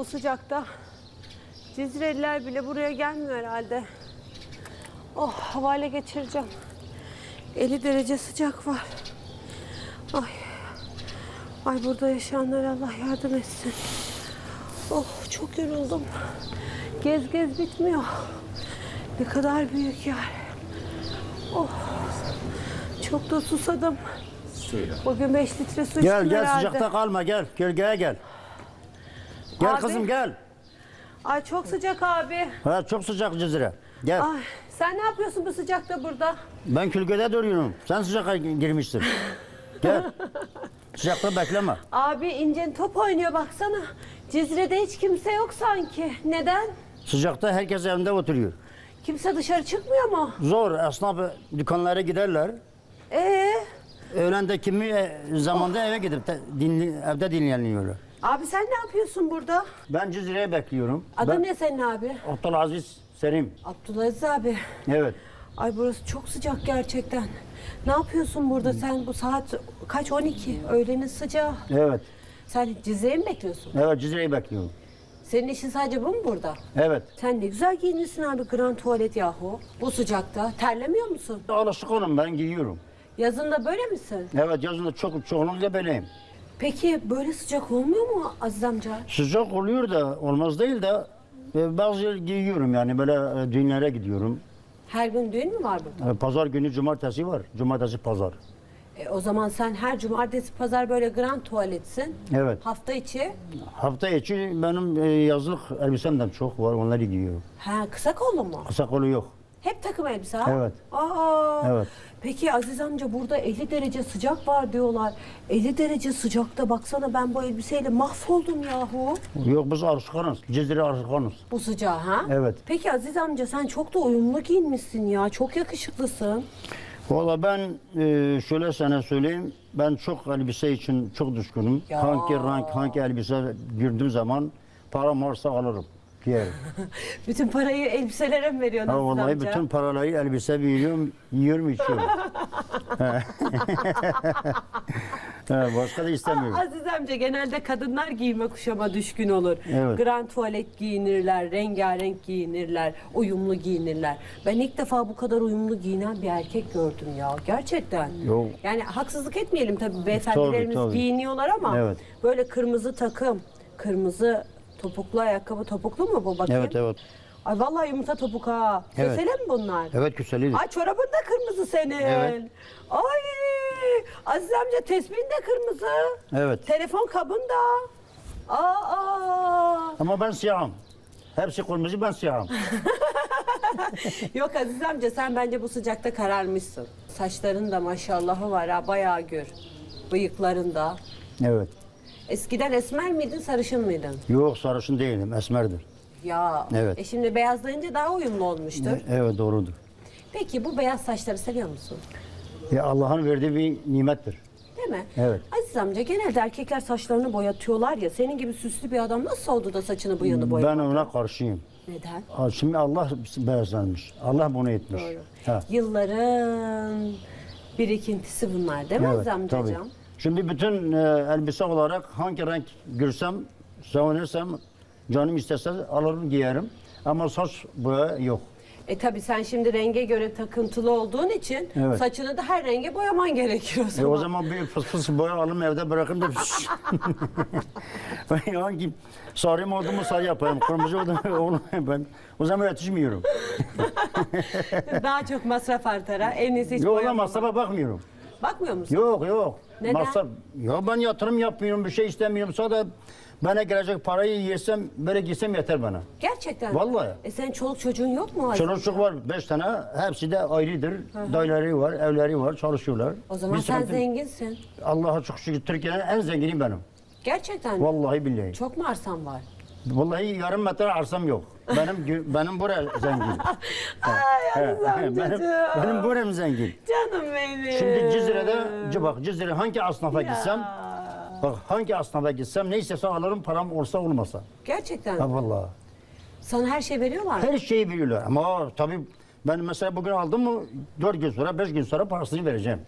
Bu sıcakta Cizreliler bile buraya gelmiyor herhalde. Oh havale geçireceğim. 50 derece sıcak var. Ay. Ay burada yaşayanlara Allah yardım etsin. Oh çok yoruldum. Gez gez bitmiyor. Ne kadar büyük yer. Oh. Çok da susadım. Söyle. Bugün 5 litre su Gel içtim gel herhalde. sıcakta kalma gel. Gölgeye gel. Gel Abi. kızım gel. Ay çok sıcak abi. Ha, çok sıcak Cizre. Gel. Ay sen ne yapıyorsun bu sıcakta burada? Ben külgede duruyorum. Sen sıcaka girmişsin. Gel. Sıcakta bekleme. Abi İncen top oynuyor baksana. Cizre'de hiç kimse yok sanki. Neden? Sıcakta herkes evinde oturuyor. Kimse dışarı çıkmıyor mu? Zor. Esnaf dükkanlara giderler. Ee, Öğlen de kimi e, zamanda eve gidip de dinli, evde dinleniyorlar. Abi sen ne yapıyorsun burada? Ben Cizre'ye bekliyorum. Adın ben, ne senin abi? Abdülaziz Serim. Abdülaziz abi. Evet. Ay burası çok sıcak gerçekten. Ne yapıyorsun burada sen bu saat kaç 12 öğlenin sıcağı. Evet. Sen Cizre'yi mi bekliyorsun? Evet Cizre'yi bekliyorum. Senin işin sadece bu mu burada? Evet. Sen ne güzel giyinirsin abi grand tuvalet yahu. Bu sıcakta terlemiyor musun? Alışık olun ben giyiyorum. Yazın da böyle misin? Evet yazında çok çoğunlukla böyleyim. Peki böyle sıcak olmuyor mu Aziz amca? Sıcak oluyor da olmaz değil de e, bazı yer giyiyorum yani böyle e, düğünlere gidiyorum. Her gün düğün mü var burada? E, Pazar günü cumartesi var. Cumartesi pazar. E, o zaman sen her cumartesi pazar böyle grand tuvaletsin. Evet. Hafta içi Hafta içi benim e, yazlık elbisemden çok var onları giyiyorum. ha kısa kollu mu? Kısa kolu yok. Hep takım elbise ha? Evet. Aa. Evet. Peki Aziz amca burada 50 derece sıcak var diyorlar. 50 derece sıcakta baksana ben bu elbiseyle mahvoldum yahu. Yok biz arışkanız. Cizre arışkanız. Bu sıcağı ha? Evet. Peki Aziz amca sen çok da uyumlu giyinmişsin ya. Çok yakışıklısın. Valla ben e, şöyle sana söyleyeyim. Ben çok elbise için çok düşkünüm. Ya. Hangi renk, hangi elbise gördüğüm zaman param varsa alırım. Giyerim. Bütün parayı elbiselere mi veriyorsun Ha, vallahi amca? bütün paraları elbise veriyorum, yiyorum, içiyorum. ha, başka da istemiyorum. Aziz amca genelde kadınlar giyime kuşama düşkün olur. Evet. Grand tuvalet giyinirler, rengarenk giyinirler, uyumlu giyinirler. Ben ilk defa bu kadar uyumlu giyinen bir erkek gördüm ya. Gerçekten. Yok. Yani haksızlık etmeyelim tabii beyefendilerimiz tabii. giyiniyorlar ama Evet. böyle kırmızı takım, kırmızı topuklu ayakkabı, topuklu mu bu bakayım? Evet, evet. Ay vallahi yumurta topuk ha. Evet. Kösele mi bunlar? Evet, güzelidir. Ay çorabın da kırmızı senin. Evet. Ay Aziz amca tesbihin de kırmızı. Evet. Telefon kabın da. Aa, Ama ben siyahım. Hepsi kırmızı, ben siyahım. Yok Aziz amca sen bence bu sıcakta kararmışsın. Saçların da maşallahı var ha bayağı gür. Bıyıkların da. Evet. Eskiden esmer miydin sarışın mıydın? Yok, sarışın değilim, esmerdir. Ya. Evet. E şimdi beyazlayınca daha uyumlu olmuştur. Evet, doğrudur. Peki bu beyaz saçları seviyor musun? Ya Allah'ın verdiği bir nimettir. Değil mi? Evet. Aziz amca genelde erkekler saçlarını boyatıyorlar ya. Senin gibi süslü bir adam nasıl oldu da saçını boyanı boyadı? Ben ona karşıyım. Neden? Ha, Şimdi Allah beyazlanmış. Allah bunu etmiş. Doğru. Ha. Yılların birikintisi bunlar değil mi Aziz amcacığım? tabii. Şimdi bütün e, elbise olarak hangi renk görsem, savunursam, canım istese alırım giyerim. Ama saç boya yok. E tabi sen şimdi renge göre takıntılı olduğun için Evet. saçını da her renge boyaman gerekiyor o E zaman. o zaman bir fıs fıs boya alırım evde bırakırım da ben hangi sarı mı oldu mu sarı yapayım, kırmızı oldu mu onu ben o zaman yetişmiyorum. Daha çok masraf artar ha. En iyisi hiç Yok lan boyamamak. masrafa bakmıyorum. Bakmıyor musun? Yok yok. Neden? Masraf, ya ben yatırım yapmıyorum, bir şey istemiyorum. Sadece bana gelecek parayı yesem, böyle gitsem yeter bana. Gerçekten. Vallahi. E senin çoluk çocuğun yok mu? Çoluk var beş tane, hepsi de ayrıdır. Dayıları var, evleri var, çalışıyorlar. O zaman Bir sen sıkıntı- zenginsin. Allah'a çok şükür Türkiye'nin en zengini benim. Gerçekten mi? Vallahi billahi. Çok mu arsan var? Vallahi yarım metre arsam yok. Benim gü- benim bura zengin. Ay Aziz benim, benim buram zengin. Canım benim. Şimdi Cizre'de, bak Cizre hangi asnafa gitsem, bak hangi asnafa gitsem ne istese alırım param olsa olmasa. Gerçekten. Ha vallahi. Sana her şey veriyorlar mı? Her şeyi biliyorlar ama tabii ben mesela bugün aldım mı dört gün sonra beş gün sonra parasını vereceğim.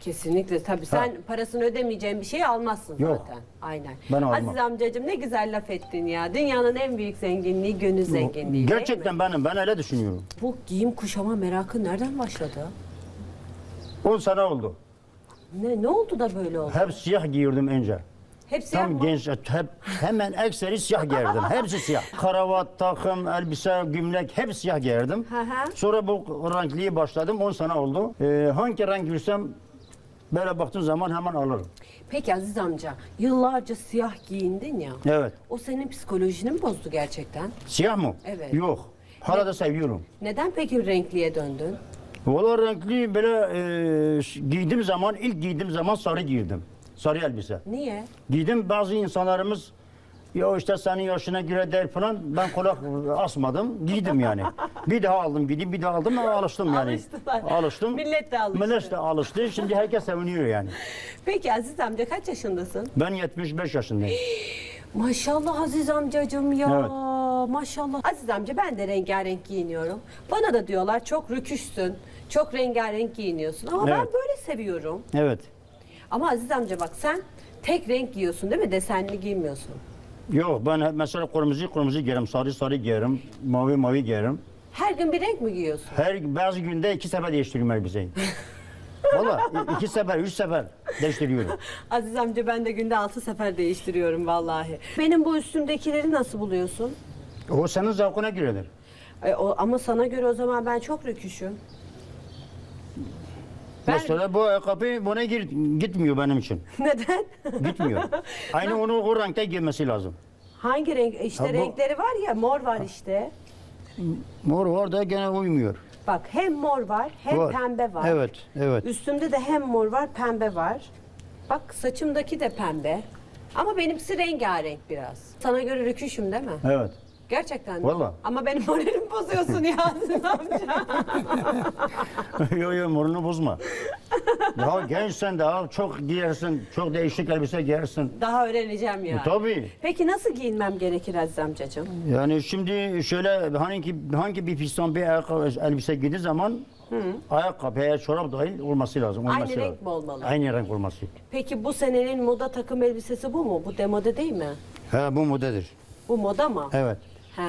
Kesinlikle tabii sen parasını ödemeyeceğin bir şey almazsın Yok. zaten. Aynen. Ben almam. Aziz amcacığım ne güzel laf ettin ya. Dünyanın en büyük zenginliği gönül zenginliği. değil mi? Gerçekten benim, ben öyle düşünüyorum. Bu giyim kuşama merakı nereden başladı? 10 sene oldu. Ne ne oldu da böyle oldu? Hep siyah giyirdim önce. Hepsi Tam yapma. genç, hep hemen ekseri siyah giyerdim. Hepsi siyah. Kravat, takım, elbise, gömlek hep siyah giyerdim. Hı hı. Sonra bu renkliye başladım. 10 sene oldu. Ee, hangi renk girsem böyle baktığım zaman hemen alırım. Peki Aziz amca yıllarca siyah giyindin ya. Evet. O senin psikolojini mi bozdu gerçekten? Siyah mı? Evet. Yok. Hala da seviyorum. Neden peki renkliye döndün? Valla renkli böyle e, giydiğim zaman, ilk giydiğim zaman sarı giyirdim. Sarı elbise. Niye? Giydim bazı insanlarımız ya işte senin yaşına göre değil falan ben kulak asmadım giydim yani. Bir daha aldım giydim bir daha aldım ama alıştım yani. Alıştılar. Alıştım. Millet de alıştı. Millet de alıştı. Şimdi herkes seviniyor yani. Peki Aziz amca kaç yaşındasın? Ben 75 yaşındayım. Maşallah Aziz amcacığım ya. Evet. Maşallah. Aziz amca ben de rengarenk giyiniyorum. Bana da diyorlar çok rüküşsün. Çok rengarenk giyiniyorsun. Ama ben Evet. böyle seviyorum. Evet. Ama Aziz amca bak sen tek renk giyiyorsun değil mi? Desenli giymiyorsun. Yok ben mesela kırmızı kırmızı giyerim, sarı sarı giyerim, mavi mavi giyerim. Her gün bir renk mi giyiyorsun? Her bazı günde iki sefer değiştiriyorum elbiseyi. Valla iki sefer, üç sefer değiştiriyorum. Aziz amca ben de günde altı sefer değiştiriyorum vallahi. Benim bu üstümdekileri nasıl buluyorsun? O senin zevkine göredir. E, o, ama sana göre o zaman ben çok rüküşüm. Ben- Mesela bu ayakkabı buna gir, gitmiyor benim için. Neden? Gitmiyor. Aynı onu o renkte giymesi lazım. Hangi renk? İşte Ha, bu- renkleri var ya mor var işte. Mor orada gene uymuyor. Bak hem mor var hem Var. pembe var. Evet, evet. Üstümde de hem mor var pembe var. Bak saçımdaki de pembe. Ama benimkisi rengarenk biraz. Sana göre rüküşüm değil mi? Evet. Gerçekten mi? Vallahi. Ama benim moralimi bozuyorsun ya Aziz amca. yok yok morunu bozma. Daha gençsen daha çok giyersin, çok değişik elbise giyersin. Daha öğreneceğim yani. E, tabii. Peki nasıl giyinmem gerekir Aziz amcacığım? Yani şimdi şöyle hangi hangi bir piston bir elbise giydiği zaman ayakkabı veya çorap dahil olması lazım. Aynı olması renk lazım. mi olmalı? Aynı renk olması. Peki bu senenin moda takım elbisesi bu mu? Bu demode değil mi? He bu modadır. Bu moda mı? Evet. He.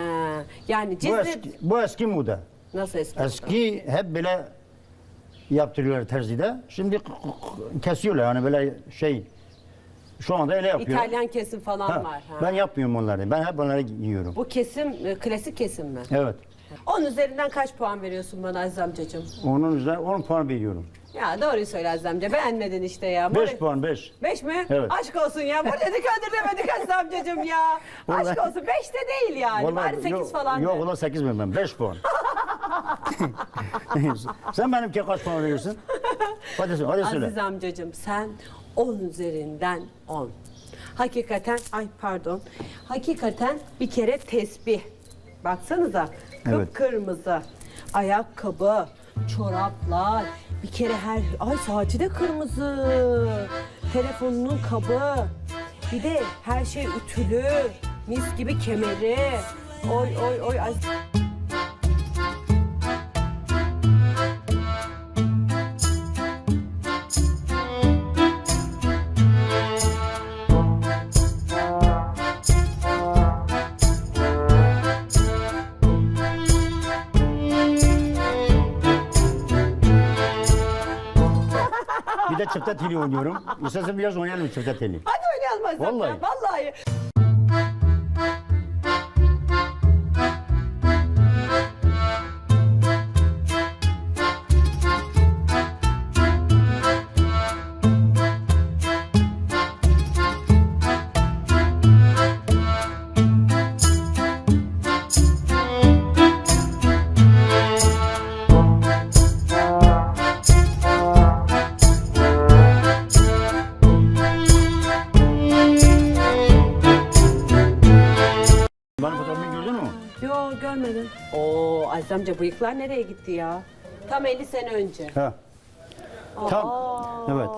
Yani Bu cizre... eski, bu eski moda. Nasıl eski? Eski hep böyle yaptırıyorlar terzide. Şimdi kesiyorlar yani böyle şey. Şu anda öyle yapıyorlar. İtalyan kesim falan Ha, var. Ha. Ben yapmıyorum onları. Ben hep onları giyiyorum. Bu kesim e, klasik kesim mi? Evet. 10 üzerinden kaç puan veriyorsun bana Aziz amcacığım? Onun üzerine 10 puan veriyorum. Ya doğruyu söyle Aziz amca. Beğenmedin işte ya. 5 puan 5. 5 mi? Evet. Aşk olsun ya. Bu dedik öldüremedik Aziz amcacığım ya. Aşk Vallahi- olsun. 5 de değil yani. Bari 8 yok, falan Yok ulan 8 mi ben? 5 puan. Sen benimki kaç puan veriyorsun? Hadi, söyle, hadi söyle. Aziz amcacığım sen 10 üzerinden 10. Hakikaten ay pardon. Hakikaten bir kere tesbih. Baksanıza Evet. kıpkırmızı. Ayakkabı, çoraplar, bir kere her ay saati de kırmızı. Telefonunun kabı. Bir de her şey ütülü. Mis gibi kemeri. Oy oy oy. Ay. De çifte teli oynuyorum. İstersen biraz oynayalım çifte teli. Hadi oynayalım. Vallahi. Vallahi. Aziz amca bıyıklar nereye gitti ya? Tam 50 sene önce. Ha. Tam. Evet.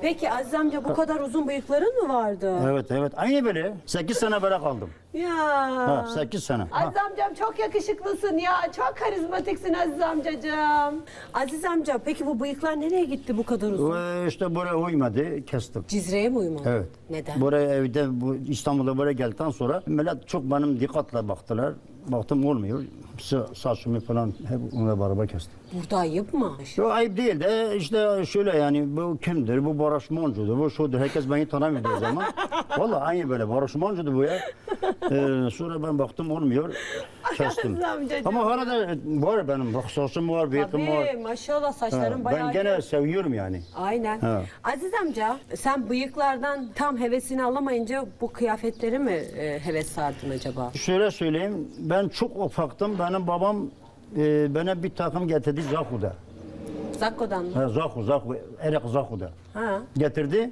Peki Aziz amca bu kadar uzun bıyıkların mı vardı? Evet evet. Aynı böyle. 8 sene böyle kaldım. Ya. Ha, 8 sene. Ha. Aziz amcam çok yakışıklısın ya. Çok karizmatiksin Aziz amcacığım. Aziz amca peki bu bıyıklar nereye gitti bu kadar uzun? Ve işte buraya uymadı, kestim. Cizre'ye mi uyumadı? Evet. Neden? Buraya evde bu İstanbul'a buraya geldikten sonra millet çok benim dikkatle baktılar. Baktım olmuyor. Sa- Saçımı falan hep onunla beraber kestim. Burada ayıp mı? Yok ayıp değil de işte şöyle yani bu kimdir? Bu Barış Manço'dur, bu şudur. Herkes beni tanımıyordu o zaman. Vallahi aynı böyle Barış Manço'dur bu ya. Ee, sonra ben baktım olmuyor. Kestim. Amcacığım. Ama hala da var benim. Bak saçım var, bıyıkım var. Tabii maşallah Ha, saçların bayağı ben gene seviyorum yani. Aynen. Ha. Aziz amca sen bıyıklardan tam hevesini alamayınca bu kıyafetleri mi e, heves sardın acaba? Şöyle söyleyeyim, ben çok ufaktım. Benim babam e, bana bir takım getirdi Zaku'da. Zakko'dan mı? Ha, Zaku, Zaku, Erek Zaku'da. Ha. Getirdi.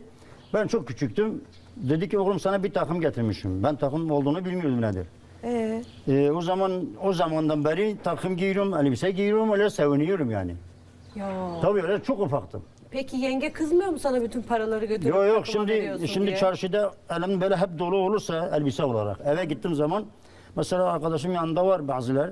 Ben çok küçüktüm. Dedi ki oğlum sana bir takım getirmişim. Ben takım olduğunu bilmiyordum nedir. Ee, E, o zaman o zamandan beri takım giyiyorum, elbise giyiyorum, öyle seviniyorum yani. ya. Tabii öyle çok ufaktım. Peki yenge kızmıyor mu sana bütün paraları götürüp Yok yok takıma veriyorsun şimdi şimdi diye? çarşıda elim böyle hep dolu olursa elbise olarak eve gittiğim zaman mesela arkadaşım yanında var bazılar.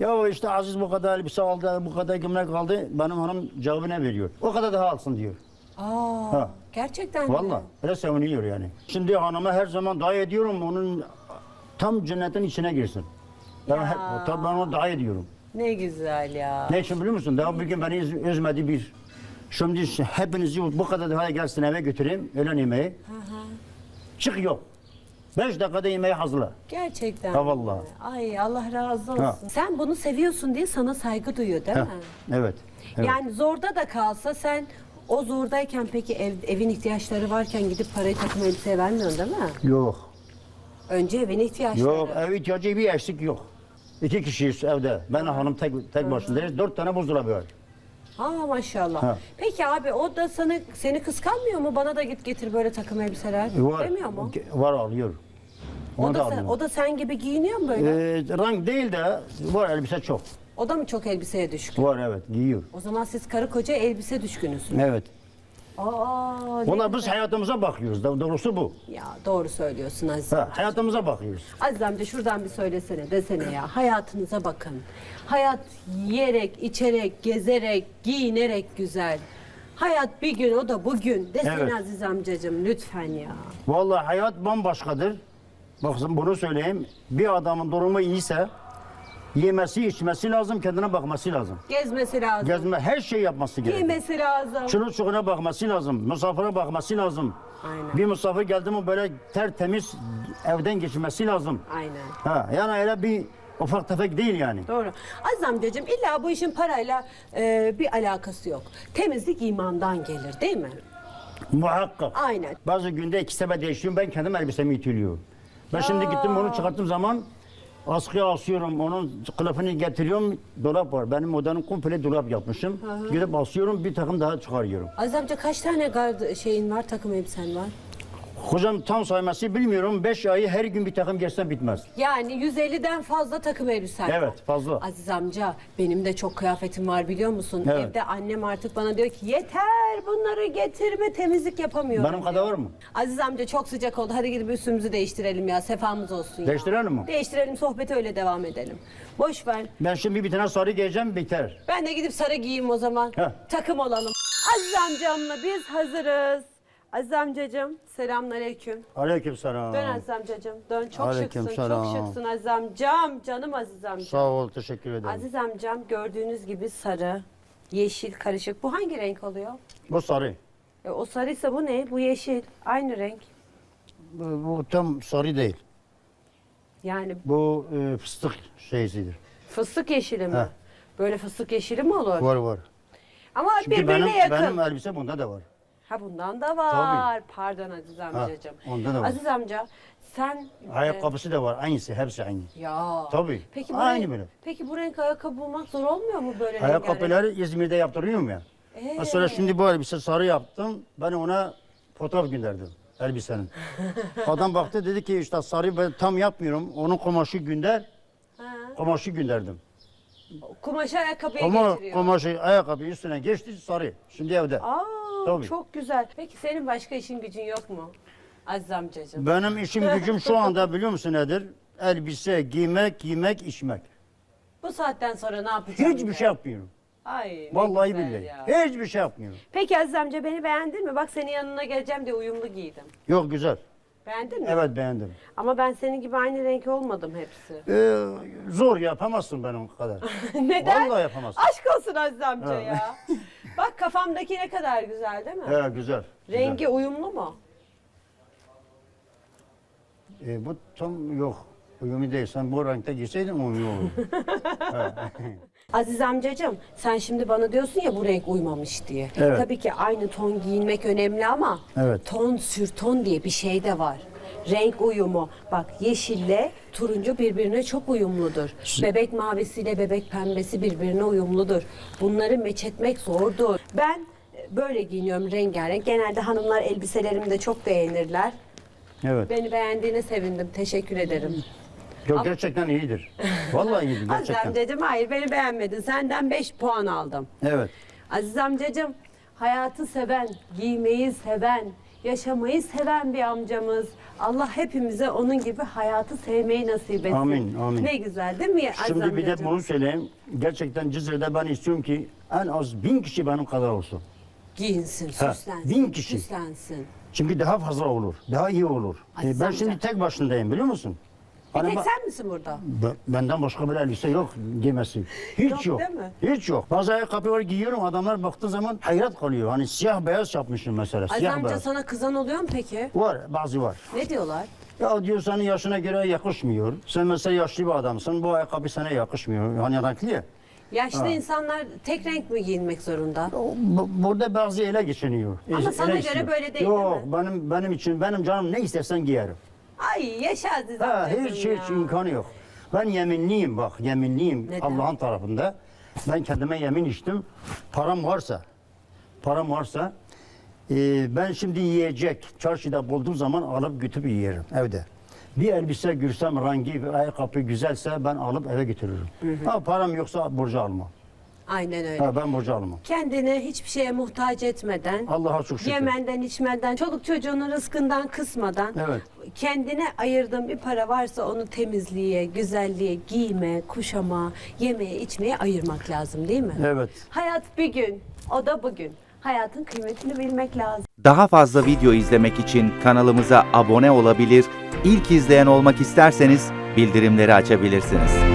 Ya işte Aziz bu kadar elbise aldı, bu kadar gömlek aldı. Benim hanım cevabına veriyor. O kadar daha alsın diyor. Aa, Ha. gerçekten mi? Vallahi öyle seviniyor yani. Şimdi hanıma her zaman dua ediyorum onun tam cennetin içine girsin. Ben, Ya. hep, tabii ben ona dua ediyorum. Ne güzel ya. Ne için biliyor musun? Daha bugün beni üz- üzmedi bir. Şimdi hepinizi bu kadar daha gelsin eve götüreyim öğlen yemeği. Çık yok. Beş dakikada yemeği hazırla. Gerçekten. Ha vallahi. Ay Allah razı olsun. Ha. Sen bunu seviyorsun diye sana saygı duyuyor değil Heh, mi? Evet. evet. Yani zorda da kalsa sen o zordayken peki ev, evin ihtiyaçları varken gidip parayı takım elbiseye vermiyorsun değil mi? Yok. Önce evin ihtiyaçları. Yok. Ev ihtiyacı bir eksik yok. İki kişiyiz evde. Ben hanım tek, tek başındayız. Dört tane buzdolabı var. Ha maşallah. Ha. Peki abi o da sana seni kıskanmıyor mu? Bana da git getir böyle takım elbiseler. Var. Demiyor mu? Var alıyor. O da, da sen, o da sen gibi giyiniyor mu böyle? Ee, renk değil de var elbise çok. O da mı çok elbiseye düşkün? Var evet giyiyor. O zaman siz karı koca elbise düşkünüsünüz. Evet. Aa, Ona biz hayatımıza bakıyoruz. Do- Doğrusu bu. Ya doğru söylüyorsun Aziz Ha, amca. hayatımıza bakıyoruz. Aziz amca şuradan bir söylesene desene ya. Hayatınıza bakın. Hayat yiyerek, içerek, gezerek, giyinerek güzel. Hayat bir gün o da bugün. Desene Evet. Aziz amcacığım lütfen ya. Vallahi hayat bambaşkadır. Bakın bunu söyleyeyim. Bir adamın durumu iyiyse yemesi, içmesi lazım, kendine bakması lazım. Gezmesi lazım. Gezme, her şey yapması gerekiyor. Giymesi lazım. Çoluk çocuğuna bakması lazım, misafire bakması lazım. Aynen. Bir misafir geldi mi böyle tertemiz evden geçmesi lazım. Aynen. Ha, yani öyle bir ufak tefek değil yani. Doğru. Aziz amcacığım illa bu işin parayla e, bir alakası yok. Temizlik imandan gelir değil mi? Muhakkak. Aynen. Bazı günde iki sefer değişiyorum, ben kendim elbisemi ütülüyorum. Ben şimdi gittim onu çıkarttığım zaman askıya asıyorum, onun kılıfını getiriyorum, dolap var. Benim odanın komple dolap yapmışım. Gidip asıyorum, bir takım daha çıkarıyorum. Aziz amca kaç tane gard şeyin var, takım elbisen var? Hocam tam sayması bilmiyorum, beş ayı her gün bir takım giysem bitmez. Yani 150'den fazla takım elbisen var. Evet, fazla. Aziz amca benim de çok kıyafetim var biliyor musun? Evet. Evde annem artık bana diyor ki yeter bunları getirme temizlik yapamıyorum. Benim kadar var mı? Aziz amca çok sıcak oldu hadi gidip üstümüzü değiştirelim ya sefamız olsun ya. Değiştirelim mi? Değiştirelim sohbete öyle devam edelim. Boş ver. Ben şimdi bir tane sarı giyeceğim, biter. Ben de gidip sarı giyeyim o zaman. Heh. Takım olalım. Aziz amcamla biz hazırız. Aziz amcacığım selamünaleyküm. Aleyküm selam. Dön Aziz amcacığım dön çok Aleyküm şıksın selam. çok şıksın Aziz amcam canım Aziz amcam. Sağ ol, teşekkür ederim. Aziz amcam gördüğünüz gibi sarı, yeşil karışık. Bu hangi renk oluyor? Bu sarı. E, o sarıysa bu ne? Bu yeşil. Aynı renk. Bu, bu tam sarı değil. Yani Bu e, fıstık şeysidir. fıstık yeşili mi? Heh. Böyle fıstık yeşili mi olur? Var var. Ama Çünkü birbirine benim, yakın. benim elbise bunda da var. Ha bundan da var. Pardon Aziz amcacığım. onda da var. Aziz amca sen... Ayakkabısı da var. Aynısı, hepsi aynı. ya. Tabii. Peki bu Aynı renk, böyle. Peki bu renk ayakkabı bulmak zor olmuyor mu böyle rengarenk? Ayakkabıları İzmir'de yaptırıyorum ya. Ee? Mesela şimdi bu elbise sarı yaptım. Ben ona fotoğraf gönderdim elbisenin. Adam baktı dedi ki işte sarı ben tam yapmıyorum. Onun kumaşı gönder. Ha. Kumaşı gönderdim. Kumaşı ayakkabıya Ama getiriyor. kumaşı ayakkabı üstüne geçti sarı. Şimdi evde. Aa, Tabii. çok güzel. Peki senin başka işin gücün yok mu? Aziz amcacığım. Benim işim gücüm şu anda biliyor musun nedir? elbise, giymek, yemek, içmek. Bu saatten sonra ne yapacağım? Hiçbir şey yapmıyorum. Ay, ne Vallahi güzel billahi. ya. Hiçbir şey yapmıyorum. Peki Aziz amca beni beğendin mi? Bak senin yanına geleceğim diye uyumlu giydim. Yok güzel. Beğendin mi? Evet beğendim. Ama ben senin gibi aynı renk olmadım hepsi. Ee, zor yapamazsın benim kadar. Neden? Vallahi yapamazsın. Aşk olsun Aziz amca ya. Bak kafamdaki ne kadar güzel değil mi? He güzel. Rengi uyumlu mu? Ee, bu tam yok. Uyumlu değil. Sen bu renkte giyseydin uyumlu olur. Aziz amcacığım sen şimdi bana diyorsun ya bu renk uymamış diye. Evet. Tabii ki aynı ton giyinmek önemli ama Evet. ton sürton diye bir şey de var. Renk uyumu. Bak yeşille turuncu birbirine çok uyumludur. Bebek mavisiyle bebek pembesi birbirine uyumludur. Bunları meç etmek zordur. Ben böyle giyiniyorum rengarenk. Genelde hanımlar elbiselerimi de çok beğenirler. evet. Beni beğendiğine sevindim. Teşekkür ederim. Yok gerçekten iyidir. Vallahi iyidir gerçekten. amcacığım hayır beni beğenmedin. Senden 5 puan aldım. Evet. Aziz amcacığım hayatı seven, giymeyi seven, yaşamayı seven bir amcamız. Allah hepimize onun gibi hayatı sevmeyi nasip etsin. Amin, amin. Ne güzel değil mi Aziz Şimdi bir de amcacığım? bunu söyleyeyim. Gerçekten Cizre'de ben istiyorum ki en az bin kişi benim kadar olsun. Giyinsin, Ha, süslensin, bin kişi. süslensin. Çünkü daha fazla olur. Daha iyi olur. Ay, Ee, ben amca. şimdi tek başındayım biliyor musun? Bir tek sen misin burada? Be- Benden başka bir elbise yok giymesi. Hiç Yok, yok. değil mi? Hiç yok. Bazı ayakkabı var giyiyorum adamlar baktığı zaman hayret kalıyor. Hani siyah beyaz yapmışım mesela. Aziz siyah amca beyaz. sana kızan oluyor mu peki? Var bazı var. Ne diyorlar? Ya diyor senin yaşına göre yakışmıyor. Sen mesela yaşlı bir adamsın. Bu ayakkabı sana yakışmıyor. Hani renkli ya. Yaşlı insanlar tek renk mi giyinmek zorunda? O- bu- Burada bazı ele geçiniyor. Ama sana göre böyle değil, Yok değil mi? benim benim için benim canım ne istersen giyerim. Ay yaşa Aziz Ha, amcacığım hiç ya. hiç imkanı yok. Ben yeminliyim bak yeminliyim Neden? Allah'ın tarafında. Ben kendime yemin içtim. Param varsa, param varsa e, ben şimdi yiyecek çarşıda bulduğum zaman alıp götürüp yiyerim evde. Bir elbise görsem rengi ayakkabı güzelse ben alıp eve götürürüm. Ha param yoksa borcu almam. Aynen öyle. Ha, ben borcu almam. Kendini hiçbir şeye muhtaç etmeden, Allah'a çok şükür. yemenden, içmeden, çoluk çocuğunun rızkından kısmadan, Evet. kendine ayırdığın bir para varsa onu temizliğe, güzelliğe, giyme, kuşama, yemeye, içmeye ayırmak lazım değil mi? Evet. Hayat bir gün, o da bugün. Hayatın kıymetini bilmek lazım. Daha fazla video izlemek için kanalımıza abone olabilir, ilk izleyen olmak isterseniz bildirimleri açabilirsiniz.